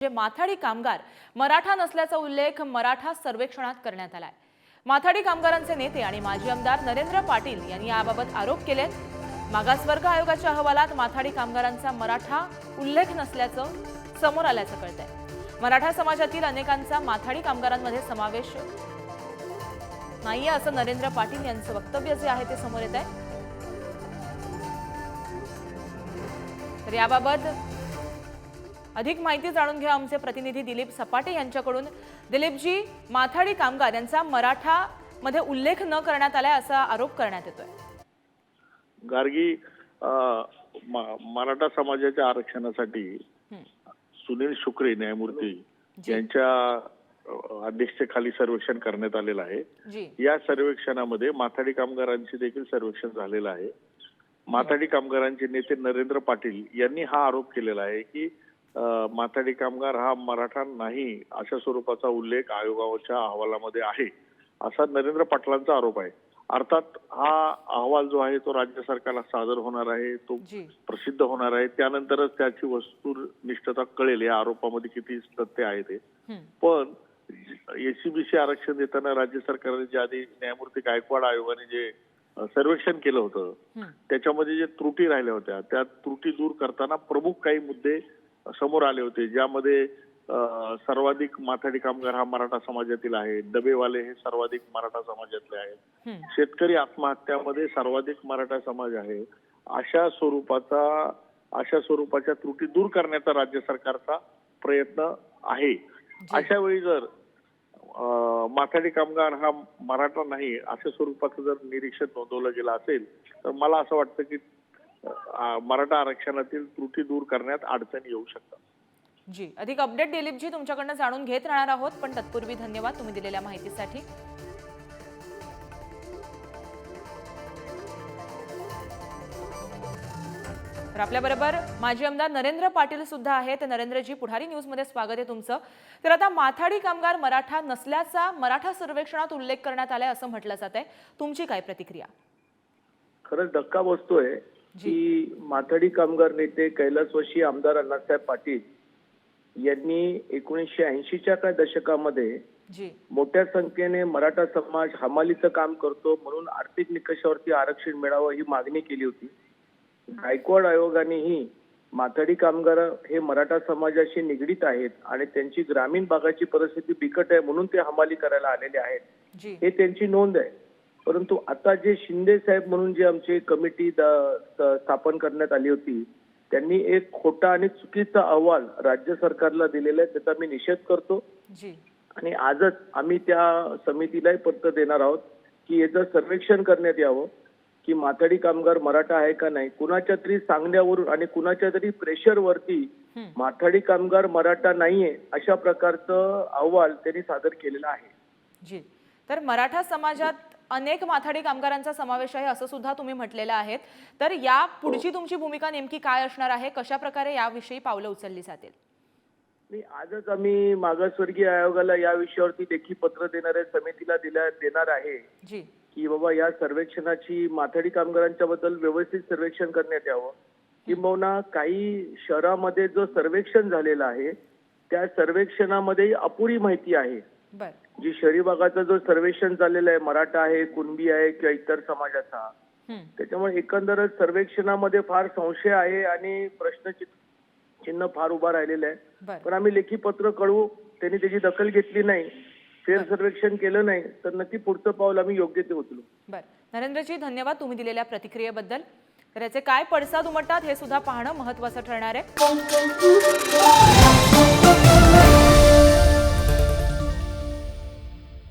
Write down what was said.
जे माथाडी कामगार मराठा नसल्याचा उल्लेख मराठा सर्वेक्षणात करण्यात आलाय. माथाडी कामगारांचे नेते आणि माजी आमदार नरेंद्र पाटील यांनी याबाबत आरोप केलेत. मागासवर्ग आयोगाच्या अहवालात माथाडी कामगारांचा मराठा उल्लेख नसल्याचं समोर आल्याचं कळतंय. मराठा समाजातील अनेकांचा माथाडी कामगारांमध्ये समावेश नाहीये असं नरेंद्र पाटील यांचं वक्तव्य जे आहे ते समोर येत आहे तर याबाबत अधिक माहिती जाणून घ्या. आमचे प्रतिनिधी दिलीप सपाटे यांच्याकडून. दिलीपजी माथाडी कामगार यांचा मराठा मध्ये उल्लेख न करण्यात आलाय असा आरोप करण्यात येतोय. गार्गी मराठा समाजाच्या आरक्षणासाठी. सुनील शुक्रे न्यायमूर्ती. यांच्या अध्यक्षतेखाली सर्वेक्षण करण्यात आलेलं आहे. या सर्वेक्षणामध्ये माथाडी कामगारांचे देखील सर्वेक्षण झालेलं आहे. माथाडी कामगारांचे नेते नरेंद्र पाटील यांनी हा आरोप केलेला आहे की माथाडी कामगार हा मराठा नाही अशा स्वरूपाचा उल्लेख आयोगाच्या अहवालामध्ये आहे. असा नरेंद्र पाटलांचा आरोप आहे. अर्थात हा अहवाल जो आहे तो राज्य सरकारला सादर होणार आहे तो प्रसिद्ध होणार आहे. त्यानंतरच त्याची वस्तुनिष्ठता कळेल. या आरोपामध्ये किती तथ्य आहे ते. पण एसीबीसी आरक्षण देताना राज्य सरकारने जे आधी न्यायमूर्ती गायकवाड आयोगाने जे सर्वेक्षण केलं होतं. त्याच्यामध्ये जे त्रुटी राहिल्या होत्या त्या त्रुटी दूर करताना प्रमुख काही मुद्दे समोर आले होते ज्यामध्ये सर्वाधिक माथाडी कामगार हा मराठा समाजातील आहे. डबेवाले हे सर्वाधिक मराठा समाजातले आहेत. शेतकरी आत्महत्यामध्ये सर्वाधिक मराठा समाज आहे. अशा स्वरूपाचा अशा स्वरूपाच्या त्रुटी दूर करण्याचा राज्य सरकारचा प्रयत्न आहे. अशा वेळी जर माथाडी कामगार हा मराठा नाही अशा स्वरूपाचं जर निरीक्षण नोंदवलं गेलं असेल तर मला असं वाटतं की मराठा आरक्षणातील त्रुटी दूर करण्यात अडचणी येऊ शकतात. जी अधिक अपडेट दिलीपजी तुमच्याकडनं जाणून घेत राहणार आहोत पण तत्पूर्वी धन्यवाद तुम्ही दिलेल्या माहितीसाठी. तर आपल्याबरोबर माजी आमदार नरेंद्र पाटील सुद्धा आहेत. नरेंद्रजी पुढारी न्यूजमध्ये स्वागत आहे तुमचं. तर आता माथाडी कामगार मराठा नसल्याचा मराठा सर्वेक्षणात उल्लेख करण्यात आलाय असं म्हटलं जात आहे तुमची काय प्रतिक्रिया? खरंच धक्का बसतोय की माथाडी कामगार नेते कैलासवासी आमदार अण्णासाहेब पाटील यांनी एकोणीसशे ऐंशीच्या काय दशकामध्ये मोठ्या संख्येने मराठा समाज हमालीचं काम करतो म्हणून आर्थिक निकषावरती आरक्षण मिळावं ही मागणी केली होती. गायकवाड आयोगानेही माथाडी कामगार हे मराठा समाजाशी निगडीत आहेत आणि त्यांची ग्रामीण भागाची परिस्थिती बिकट आहे म्हणून ते हमाली करायला आलेले आहेत. हे त्यांची नोंद आहे. परंतु आता जे शिंदे साहेब म्हणून जे आमची कमिटी स्थापन करण्यात आली होती त्यांनी एक खोटा आणि चुकीचा अहवाल राज्य सरकारला दिलेला आहे त्याचा मी निषेध करतो. जी. आणि आजच आम्ही त्या समितीलाही पत्र देणार आहोत की याचं सर्वेक्षण करण्यात यावं की माथाडी कामगार मराठा आहे का नाही कुणाच्या तरी सांगण्यावरून आणि कुणाच्या तरी प्रेशरवरती. माथाडी कामगार मराठा नाहीये अशा प्रकारचं अहवाल त्यांनी सादर केलेला आहे. जी. तर मराठा समाजात अनेक माथाडी कामगारांचा समावेश आहे असं सुद्धा तुम्ही म्हटलेलं आहे तर या पुढची तुमची भूमिका नेमकी काय असणार आहे? कशा प्रकारे याविषयी पावलं उचलली जातील? मी आजच आम्ही मागासवर्गीय आयोगाला या विषयावरती लेखी पत्र देणाऱ्या समितीला दिल्या देणार आहे जी. की बाबा या सर्वेक्षणाची माथाडी कामगारांच्या बद्दल व्यवस्थित सर्वेक्षण करण्यात यावं. किंबहुना काही शहरामध्ये जो सर्वेक्षण झालेलं आहे त्या सर्वेक्षणामध्ये अपुरी माहिती आहे. जी शहरी भागाचं जो सर्वेक्षण झालेलं आहे मराठा आहे कुणबी आहे किंवा इतर समाजाचा. त्याच्यामुळे एकंदरच सर्वेक्षणामध्ये फार संशय आहे आणि प्रश्नचिन्ह चिन्ह फार उभा राहिलेलं आहे. पण आम्ही लेखी पत्र कळवू त्यांनी त्याची दखल घेतली नाही फेर सर्वेक्षण केलं नाही तर नक्की पुढचं पाऊल आम्ही योग्य ते उचलू. बर. नरेंद्रजी धन्यवाद तुम्ही दिलेल्या प्रतिक्रियेबद्दल. तर याचे काय पडसाद उमटतात हे सुद्धा पाहणं महत्वाचं ठरणार आहे.